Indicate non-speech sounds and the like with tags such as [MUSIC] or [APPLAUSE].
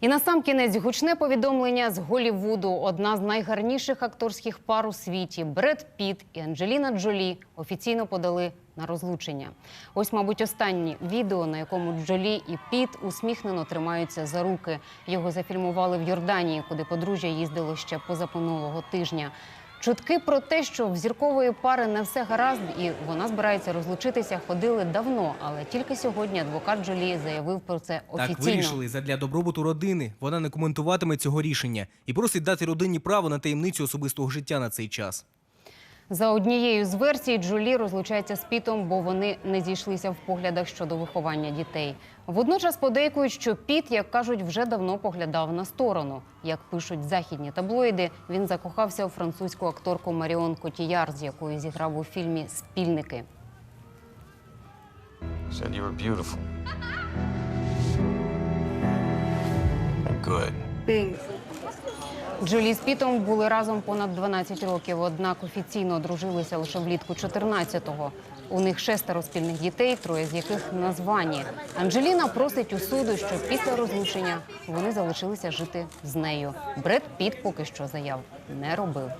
І на сам кінець гучне повідомлення з Голівуду. Одна з найгарніших акторських пар у світі Бред Піт і Анджеліна Джолі офіційно подали на розлучення. Ось, мабуть, останнє відео, на якому Джолі і Піт усміхнено тримаються за руки. Його зафільмували в Йорданії, куди подружжя їздило ще позапонулого тижня. Чутки про те, що в зіркової пари не все гаразд, і вона збирається розлучитися, ходили давно. Але тільки сьогодні адвокат Джолі заявив про це офіційно. Так вирішили задля добробуту родини. Вона не коментуватиме цього рішення і просить дати родині право на таємницю особистого життя на цей час. За однією з версій, Джолі розлучається з Пітом, бо вони не зійшлися в поглядах щодо виховання дітей. Водночас подейкують, що Піт, як кажуть, вже давно поглядав на сторону. Як пишуть західні таблоїди, він закохався у французьку акторку Маріон Котіяр, з якою зіграв у фільмі Спільники. Said you were beautiful. [LAUGHS] Good. Джолі з Пітом були разом понад 12 років, однак офіційно одружилися лише влітку 14-го. У них шестеро спільних дітей, троє з яких названі. Анджеліна просить у суду, що після розлучення вони залишилися жити з нею. Бред Піт поки що заяв не робив.